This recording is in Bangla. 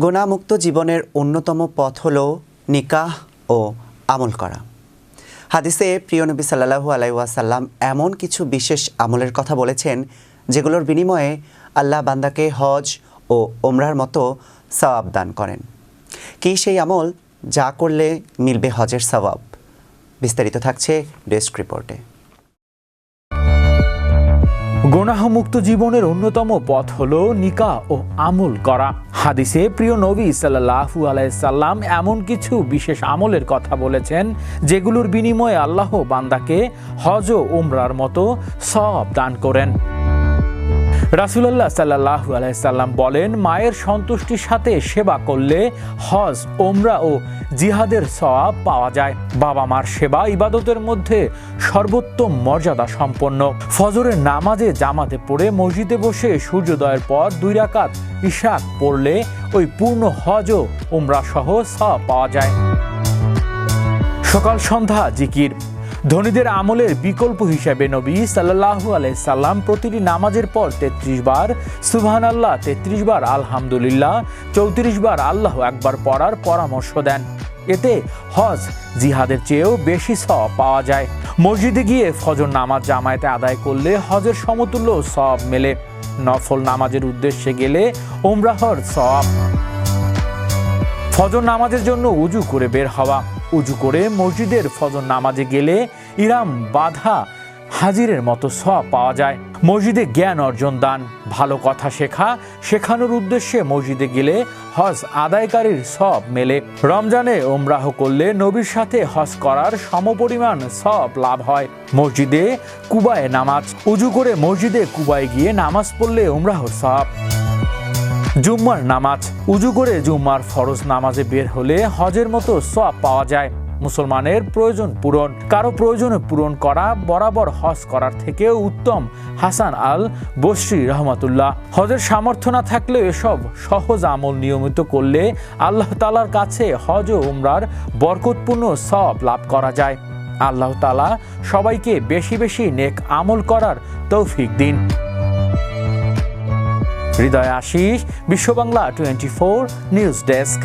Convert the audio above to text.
গুণামুক্ত জীবনের অন্যতম পথ হল নিকাহ ও আমল করা। হাদিসে প্রিয় নবী সাল্লাহু আলাইসাল্লাম এমন কিছু বিশেষ আমলের কথা বলেছেন, যেগুলোর বিনিময়ে আল্লাহ বান্দাকে হজ ও ওমরার মতো সওয়াব দান করেন। কি সেই আমল? যা করলে মিলবে হজের সওয়াব। বিস্তারিত থাকছে ডেস্ক রিপোর্টে। গুনাহমুক্ত জীবনের অন্যতম পথ হল নিকা ও আমল করা। হাদিসে প্রিয় নবী সাল্লাহু আলাইসাল্লাম এমন কিছু বিশেষ আমলের কথা বলেছেন, যেগুলোর বিনিময়ে আল্লাহ বান্দাকে হজ ও উমরার মতো সব দান করেন। রাসুলাল্লাহ সাল্লাহু আলাইসাল্লাম বলেন, মায়ের সন্তুষ্টির সাথে সেবা করলে হজ ওমরা ও জিহাদের সওয়াব পাওয়া যায়। বাবা মার সেবা ইবাদতের মধ্যে সর্বোত্তম মর্যাদা সম্পন্ন। ফজরের নামাজে জামাতে পড়ে মসজিদে বসে সূর্যোদয়ের পর দুই রাকাত ইশাক পড়লে ওই পূর্ণ হজ ও উমরা সহ সওয়াব পাওয়া যায়। সকাল সন্ধ্যা জিকির। ধনীদের আমলের বিকল্প হিসেবে নবী সাল্লাহু সাল্লাম প্রতিটি নামাজের পর তেত্রিশ বার সুবহান আল্লাহ তেত্রিশ বার আলহামদুলিল্লাহ, চৌত্রিশ বার আল্লাহ একবার পড়ার পরামর্শ দেন। এতে হজ, জিহাদের চেয়েও বেশি সব পাওয়া যায়। মসজিদে গিয়ে ফজর নামাজ জামায়াতে আদায় করলে হজের সমতুল্য সব মেলে। নফল নামাজের উদ্দেশ্যে গেলে ওমরাহর সব ফজর নামাজের জন্য উজু করে বের হওয়া। উজু করে মসজিদের ফজর নামাজে গেলে ইরাম বাধা হাজিরের মতো সব পাওয়া যায়। মসজিদে জ্ঞান অর্জন দান, ভালো কথা শেখা, শেখানোর উদ্দেশ্যে মসজিদে গেলে হজ আদায়কারীর সব মেলে। রমজানে ওমরাহ করলে নবীর সাথে হজ করার সমপরিমাণ সব লাভ হয়। মসজিদে কুবায় নামাজ, উজু করে মসজিদে কুবায় গিয়ে নামাজ পড়লে ওমরাহর সব জুম্মার নামাজ। উজু করে জুম্মার ফরজ নামাজে বের হলে হজের মতো সব পাওয়া যায়। মুসলমানের প্রয়োজন পূরণ। কারও প্রয়োজনে পূরণ করা বরাবর হজ করার থেকেও উত্তম। হাসান আল বসরি রহমতুল্লাহ। হজের সামর্থ্য না থাকলে এসব সহজ আমল নিয়মিত করলে আল্লাহ তালার কাছে হজ ও উমরার বরকতপূর্ণ সব লাভ করা যায়। আল্লাহ তালা সবাইকে বেশি বেশি নেক আমল করার তৌফিক দিন। Hriday Ashis Biswa Bangla twenty four news desk.